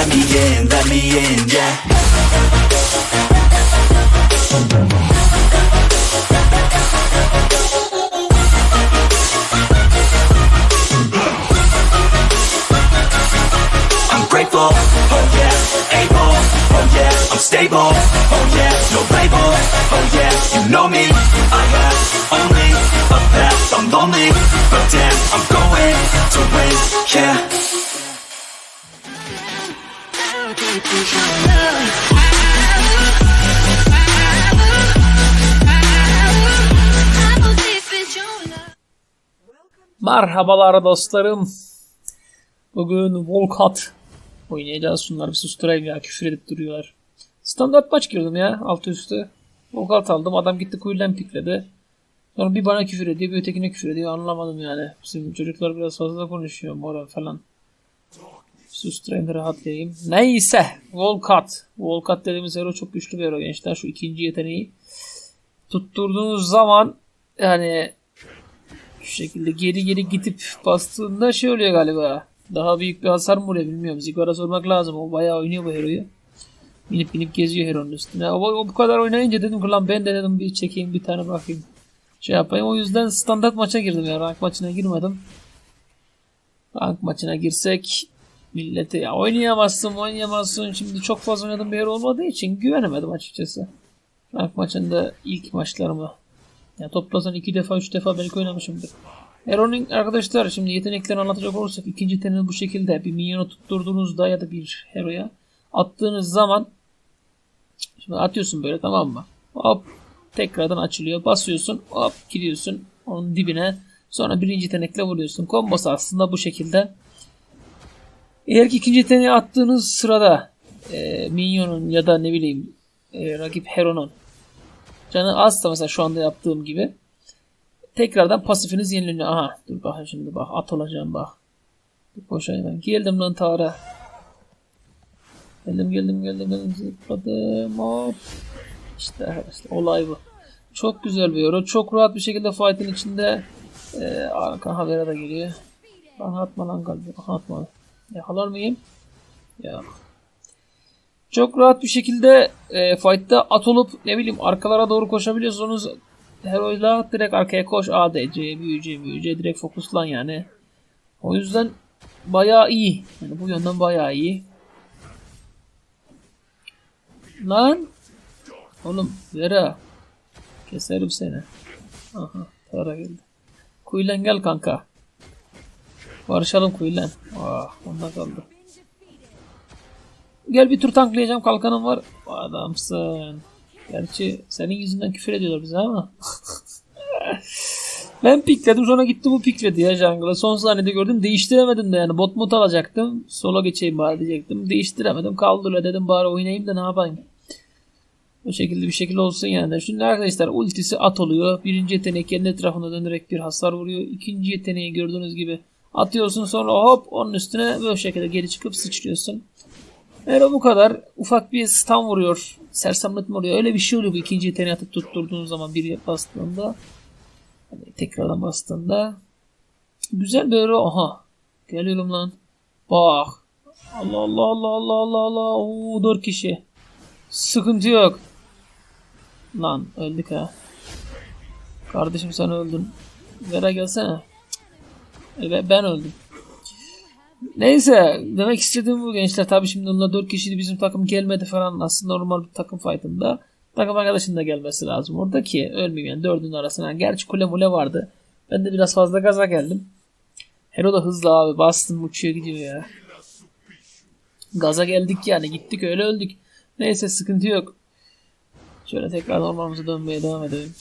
let me in, let me in, yeah. I'm grateful, oh yeah, able, oh yeah, I'm stable, oh yeah, no label, oh yeah, you know me, I have only a path, I'm lonely, but damn, I'm going to win, yeah. Merhabalar dostlarım. Bugün Volkat oynayacağız. Şunları bir susturayım ya. Küfür edip duruyorlar. Standart maç girdim ya altı üstü. Volkat aldım. Adam gitti kuyudan pikledi. Sonra bir bana küfür ediyor, bir ötekine küfür ediyor. Anlamadım yani. Bizim çocuklar biraz fazla konuşuyor. Moral falan. Susturayım da rahatlayayım. Neyse. Volkat. Volkat dediğimiz hero çok güçlü bir hero gençler. Şu ikinci yeteneği tutturduğunuz zaman yani şu şekilde geri geri gidip bastığında şey oluyor galiba. Daha büyük bir hasar mı oluyor bilmiyorum. Zigara sormak lazım. O bayağı oynuyor bu heroyu. Binip binip geziyor heronun üstüne. O, o bu kadar oynayınca dedim ki lan ben de dedim bir çekeyim bir tane bakayım. Şey yapayım. O yüzden standart maça girdim ya. Rank maçına girmedim. Rank maçına girsek millete ya oynayamazsın oynayamazsın. Şimdi çok fazla oynadığım bir hero olmadığı için güvenemedim açıkçası. Rank maçında ilk maçlarımı ya toplasan iki defa üç defa belki oynamışımdır. Hero'nun arkadaşlar şimdi yeteneklerini anlatacak olursak ikinci yeteneği bu şekilde bir minyonu tutturduğunuzda ya da bir hero'ya attığınız zaman şimdi atıyorsun böyle tamam mı? Hop tekrardan açılıyor. Basıyorsun hop gidiyorsun onun dibine sonra birinci yetenekle vuruyorsun. Kombosu aslında bu şekilde. Eğer ki ikinci yeteneği attığınız sırada e, minyonun ya da ne bileyim e, rakip hero'nun Canı azsa mesela şu anda yaptığım gibi. Tekrardan pasifiniz yenileniyor. Aha dur bakın şimdi bak at olacağım bak. Koşayım ben. Geldim lan Tara. Geldim geldim geldim geldim. Zıpladım hop. İşte arkadaşlar olay bu. Çok güzel bir euro. Çok rahat bir şekilde fight'in içinde e, arka habere de geliyor. Bana atma lan kalbi. Atma. Yakalar mıyım? Yok. Çok rahat bir şekilde e, fight'ta at olup ne bileyim arkalara doğru koşabiliyorsunuz. Hero'yla direkt arkaya koş ADC, büyüce, büyüce direkt fokuslan yani. O yüzden bayağı iyi. Yani bu yönden bayağı iyi. Lan oğlum Vera keserim seni. Aha Tara geldi. Kuyulen gel kanka. Barışalım Kuyulen. Ah onda kaldı. Gel bir tur tanklayacağım kalkanım var. Adamsın. Gerçi senin yüzünden küfür ediyorlar bize ama. ben pikledim sonra gitti bu pikledi ya jungle'a. Son saniyede gördüm değiştiremedim de yani bot mod alacaktım. Sola geçeyim bari diyecektim. Değiştiremedim kaldı dedim bari oynayayım da ne yapayım. Bu şekilde bir şekilde olsun yani. Şimdi arkadaşlar ultisi at oluyor. Birinci yetenek kendi etrafında dönerek bir hasar vuruyor. İkinci yeteneği gördüğünüz gibi atıyorsun sonra hop onun üstüne böyle şekilde geri çıkıp sıçrıyorsun. O bu kadar ufak bir stun vuruyor. Sersemletme oluyor. Öyle bir şey oluyor bu ikinci yeteneği atıp tutturduğunuz zaman bir bastığında. Hani tekrardan bastığında. Güzel hero. Aha. Geliyorum lan. Bak. Allah Allah Allah Allah Allah Allah. Oo, 4 kişi. Sıkıntı yok. Lan öldük ha. Kardeşim sen öldün. Vera gelsene. Ben öldüm. Neyse demek istediğim bu gençler. Tabi şimdi onlar 4 kişiydi bizim takım gelmedi falan. Aslında normal bir takım fight'ında takım arkadaşının da gelmesi lazım. Orada ki ölmeyeyim yani dördünün arasına. Gerçi kule mule vardı. Ben de biraz fazla gaza geldim. Hero da hızlı abi. Bastım uçuyor gidiyor ya. Gaza geldik yani. Gittik öyle öldük. Neyse sıkıntı yok. Şöyle tekrar normalimize dönmeye devam edelim.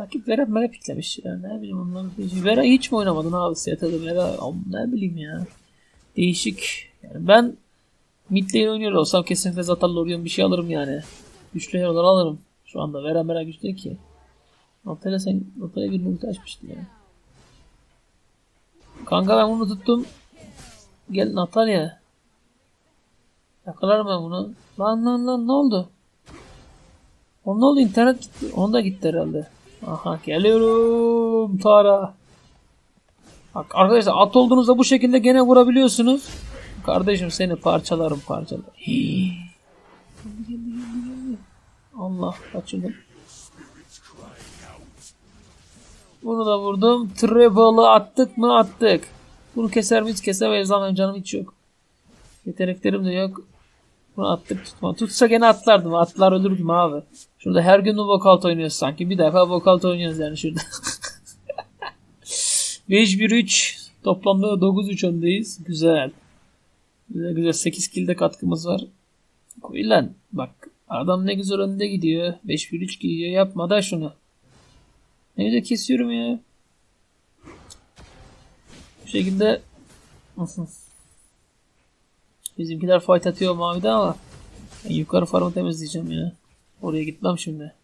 Rakip Vera Mera piklemiş ya. Ne bileyim ondan Vera hiç mi oynamadın abi Seattle'da Vera? Ne bileyim ya. Değişik. Yani ben mid oynuyor olsam kesinlikle zaten Lorion bir şey alırım yani. Güçlü hero'lar alırım. Şu anda Vera Mera güçlü ki. Natalya sen Natalya bir multi açmıştın ya. Kanka ben bunu tuttum. Gel Natalya. Yakalarım ben bunu. Lan lan lan ne oldu? O ne oldu internet gitti. Onda gitti herhalde. Aha geliyorum Tara. Bak arkadaşlar at olduğunuzda bu şekilde gene vurabiliyorsunuz. Kardeşim seni parçalarım parçalarım. Allah kaçırdım. Bunu da vurdum. Treble'ı attık mı attık. Bunu keser miyiz kesemeyiz ama canım hiç yok. Yeteneklerim de yok. Bunu attık tutma. Tutsa gene atlardım. Atlar ölürdüm abi. Şurada her gün vokalt oynuyoruz sanki. Bir defa vokalt oynuyoruz yani şurada. 5-1-3. Toplamda 9-3 öndeyiz. Güzel. Güzel güzel 8 kilde katkımız var. Koy lan. Bak adam ne güzel önde gidiyor. 5-1-3 gidiyor. Yapma da şunu. Ne güzel kesiyorum ya. Bu şekilde Bizimkiler fight atıyor mavide ama ben yukarı farmı temizleyeceğim ya. Oraya gitmem şimdi.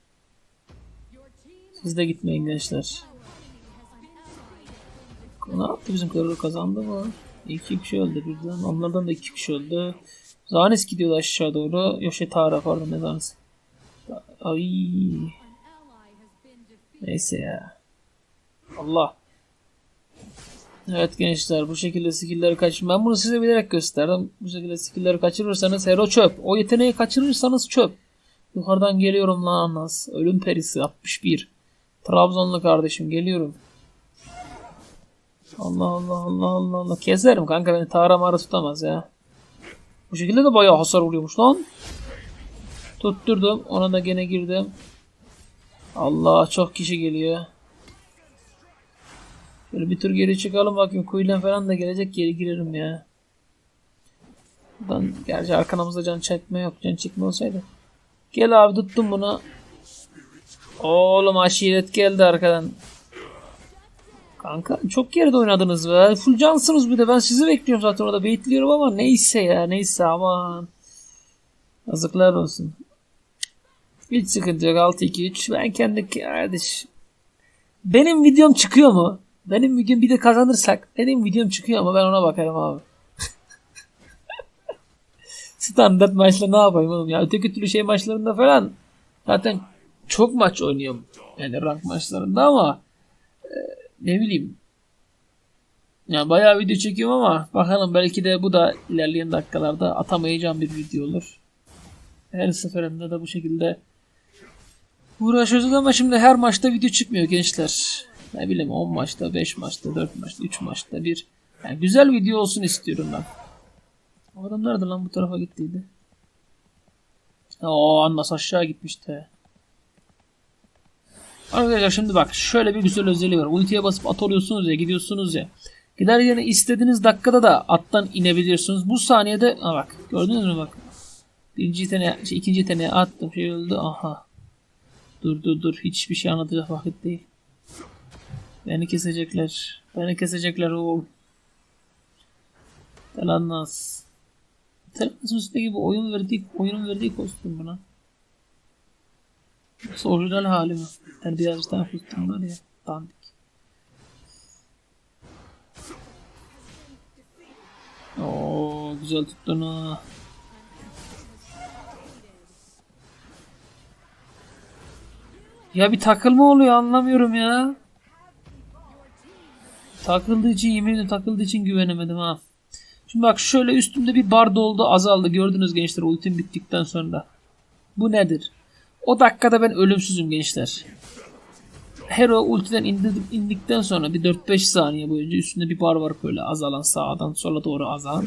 Siz de gitmeyin gençler. Ne yaptı bizim karı kazandı mı? İki kişi öldü birden. Onlardan da iki kişi öldü. Zanis gidiyordu aşağı doğru. Yok Tara pardon ne Zanis. Ay. Neyse ya. Allah. Evet gençler bu şekilde skill'leri kaçırın. Ben bunu size bilerek gösterdim. Bu şekilde skill'leri kaçırırsanız hero çöp. O yeteneği kaçırırsanız çöp. Yukarıdan geliyorum lan Nas. Ölüm perisi 61. Trabzonlu kardeşim geliyorum. Allah Allah Allah Allah Allah. Keserim kanka beni Tara mara tutamaz ya. Bu şekilde de bayağı hasar vuruyormuş lan. Tutturdum. Ona da gene girdim. Allah çok kişi geliyor. Şöyle bir tur geri çıkalım bakayım. Kuyulan falan da gelecek geri girerim ya. Buradan gerçi arkamızda can çekme yok. Can çekme olsaydı. Gel abi tuttum bunu. Oğlum aşiret geldi arkadan. Kanka çok geride oynadınız be. Full cansınız bir de. Ben sizi bekliyorum zaten orada. Bekliyorum ama neyse ya. Neyse aman. Yazıklar olsun. Hiç sıkıntı yok. 6-2-3. Ben kendi kardeş. Benim videom çıkıyor mu? Benim videom bir de kazanırsak benim videom çıkıyor ama ben ona bakarım abi. Standart maçla ne yapayım oğlum ya. Öteki türlü şey maçlarında falan zaten çok maç oynuyorum. Yani rank maçlarında ama e, ne bileyim. Yani bayağı video çekiyorum ama bakalım belki de bu da ilerleyen dakikalarda atamayacağım bir video olur. Her seferinde de bu şekilde uğraşıyoruz ama şimdi her maçta video çıkmıyor gençler. Ne bileyim 10 maçta, 5 maçta, 4 maçta, 3 maçta bir. Yani güzel video olsun istiyorum ben. O adam nerede lan bu tarafa gittiydi? Oo anlas aşağı gitmişti. Arkadaşlar şimdi bak şöyle bir güzel özelliği var. Ultiye basıp at oluyorsunuz ya gidiyorsunuz ya. Gider yerine istediğiniz dakikada da attan inebiliyorsunuz. Bu saniyede ha bak gördünüz mü bak. Birinci yeteneğe, şey, ikinci yeteneğe attım şey öldü aha. Dur dur dur hiçbir şey anlatacak vakit değil. Beni kesecekler. Beni kesecekler oğul. Telannas. Telannas üstteki bu oyun verdiği, oyunun verdiği kostüm buna. Yoksa orijinal hali mi? Yani biraz daha kostüm var ya. Dandik. Oo güzel tuttun ha. Ya bir takılma oluyor anlamıyorum ya. Takıldığı için yemin ediyorum takıldığı için güvenemedim ha. Şimdi bak şöyle üstümde bir bar doldu azaldı. Gördünüz gençler ultim bittikten sonra. Bu nedir? O dakikada ben ölümsüzüm gençler. Hero ultiden indi, indikten sonra bir 4-5 saniye boyunca üstünde bir bar var böyle azalan sağdan sola doğru azalan.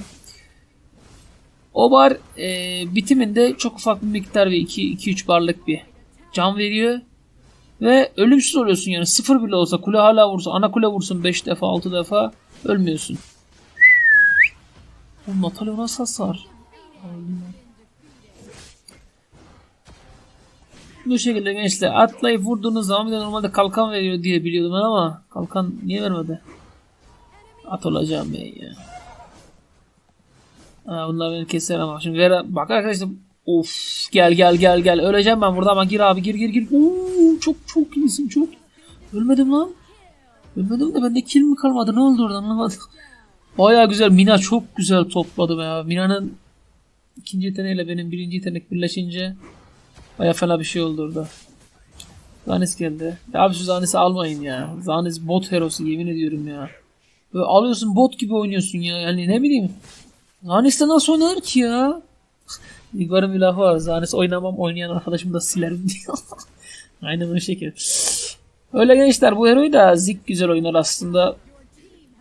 O bar e, bitiminde çok ufak bir miktar ve 2-3 barlık bir can veriyor. Ve ölümsüz oluyorsun yani sıfır bile olsa kule hala vursa ana kule vursun 5 defa 6 defa ölmüyorsun. Bu Natalya nasıl hasar? Bu şekilde gençler atlayıp vurduğunuz zaman bir de normalde kalkan veriyor diye biliyordum ben ama kalkan niye vermedi? At olacağım ben ya. Ha, bunlar beni keser ama şimdi ver bak arkadaşlar Of gel gel gel gel. Öleceğim ben burada ama gir abi gir gir gir. Oo, çok çok iyisin çok. Ölmedim lan. Ölmedim de bende kill mi kalmadı ne oldu orada anlamadım. Baya güzel Mina çok güzel topladı ya. Mina'nın ikinci yeteneğiyle benim birinci yetenek birleşince baya fena bir şey oldu orada. Zanis geldi. Ya abi şu Zanis'i almayın ya. Zanis bot herosu yemin ediyorum ya. Böyle alıyorsun bot gibi oynuyorsun ya. Yani ne bileyim. Zanis'te nasıl oynanır ki ya? İgbar'ın bir lafı var. Zanis oynamam oynayan arkadaşımı da silerim diyor. Aynen o şekil. Öyle gençler bu heroyu da Zik güzel oynar aslında.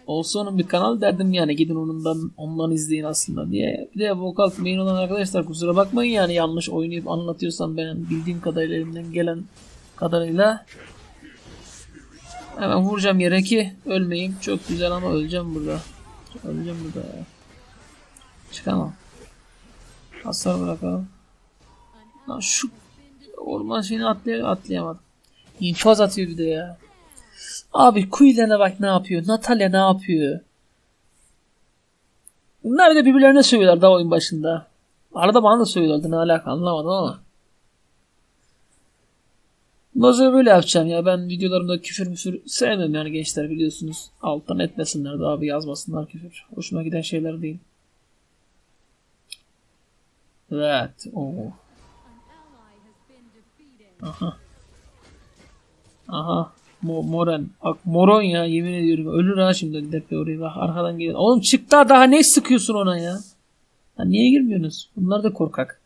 Olsa onun bir kanal derdim yani gidin onundan ondan izleyin aslında diye. Bir de vokal main olan arkadaşlar kusura bakmayın yani yanlış oynayıp anlatıyorsam ben bildiğim kadarıyla elimden gelen kadarıyla hemen vuracağım yere ki ölmeyeyim. Çok güzel ama öleceğim burada. Öleceğim burada. Çıkamam. Hasar bırakalım. Lan şu orman şeyini atlay atlayamadım. İnfaz atıyor bir de ya. Abi Quillen'e bak ne yapıyor. Natalya ne yapıyor. Bunlar bir de birbirlerine söylüyorlar daha oyun başında. Arada bana da söylüyorlardı ne alaka anlamadım ama. Bundan sonra böyle yapacağım ya. Ben videolarımda küfür müfür sevmem yani gençler biliyorsunuz. Alttan etmesinler de abi yazmasınlar küfür. Hoşuma giden şeyler değil. Evet. Oo. Aha. Aha. Mo Moren. Bak Moron ya yemin ediyorum. Ölür ha şimdi depe oraya bak arkadan geliyor. Oğlum çık daha daha ne sıkıyorsun ona ya? Ha, niye girmiyorsunuz? Bunlar da korkak.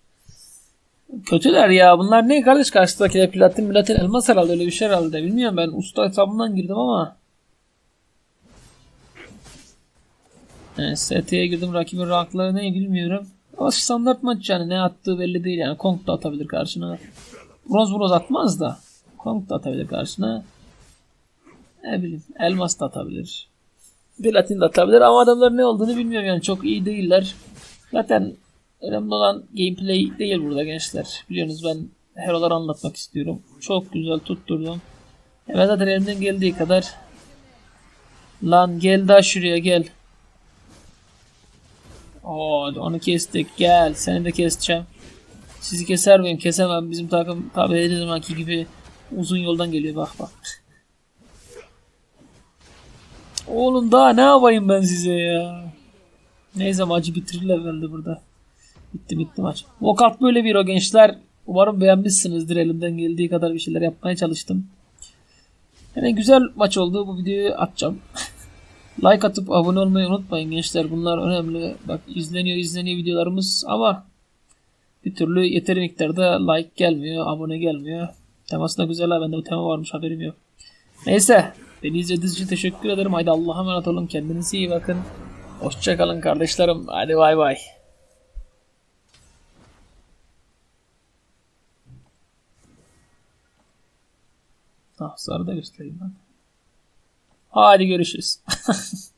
Kötüler ya. Bunlar ne kardeş karşıdakiler platin platin elmas herhalde öyle bir şey herhalde. Bilmiyorum ben usta hesabından girdim ama. Evet, ST'ye girdim. Rakibin rankları ne bilmiyorum. Ama standart maç yani ne attığı belli değil yani. Kong da atabilir karşına. Bronz bronz atmaz da. Kong da atabilir karşına. Ne bileyim elmas da atabilir. Platin de atabilir ama adamların ne olduğunu bilmiyorum yani çok iyi değiller. Zaten önemli olan gameplay değil burada gençler. Biliyorsunuz ben hero'ları anlatmak istiyorum. Çok güzel tutturdum. Evet zaten elimden geldiği kadar. Lan gel daha şuraya gel. Oo, onu kestik. Gel. Seni de keseceğim. Sizi keser miyim? Kesemem. Bizim takım tabi her zamanki gibi uzun yoldan geliyor. Bak bak. Oğlum daha ne yapayım ben size ya? Neyse maçı bitirirler herhalde burada. Bitti bitti maç. Vokat böyle bir o gençler. Umarım beğenmişsinizdir. Elimden geldiği kadar bir şeyler yapmaya çalıştım. Yani güzel maç oldu. Bu videoyu atacağım. Like atıp abone olmayı unutmayın gençler. Bunlar önemli. Bak izleniyor izleniyor videolarımız ama bir türlü yeteri miktarda like gelmiyor, abone gelmiyor. Teması da güzel ha. Bende bu tema varmış haberim yok. Neyse. Beni izlediğiniz için teşekkür ederim. Haydi Allah'a emanet olun. Kendinize iyi bakın. Hoşçakalın kardeşlerim. Hadi bay bay. Ah, sarı da göstereyim ben. Hadi görüşürüz.